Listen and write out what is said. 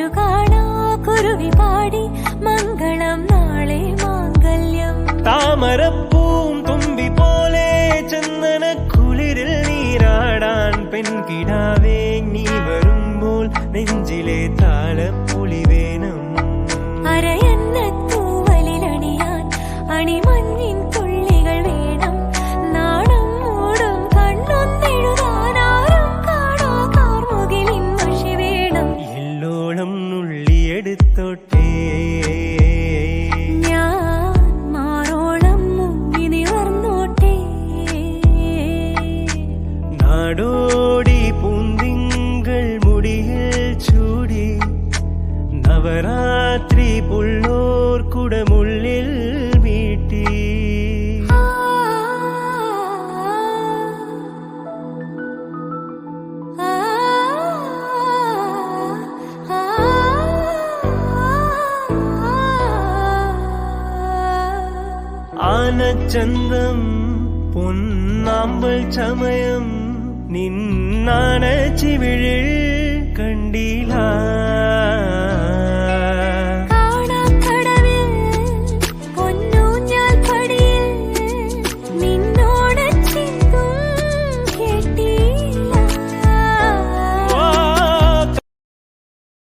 കുരു കാണാ കുരുവി പാടി മംഗളം നാളെ മാംഗല്യം. താമരപ്പൂം തുമ്പി പോലെ ചന്ദന കുളിരിൽ നീരാടാൻ പെൺകിടാവേ നീ വരുമ്പോൾ നെഞ്ചിലെ താളം നുള്ളിയെടുത്തോട്ടേ ഞാൻ മാറോളം മുങ്ങി നിവർന്നോട്ടെ. നാടോടി പൂന്തിങ്കൾ മുടിയിൽ ചൂടി നവരാത്രി ആനച്ചന്തം പൊന്നാമ്പൽ ചമയം നിന്നാണ ചിവിഴി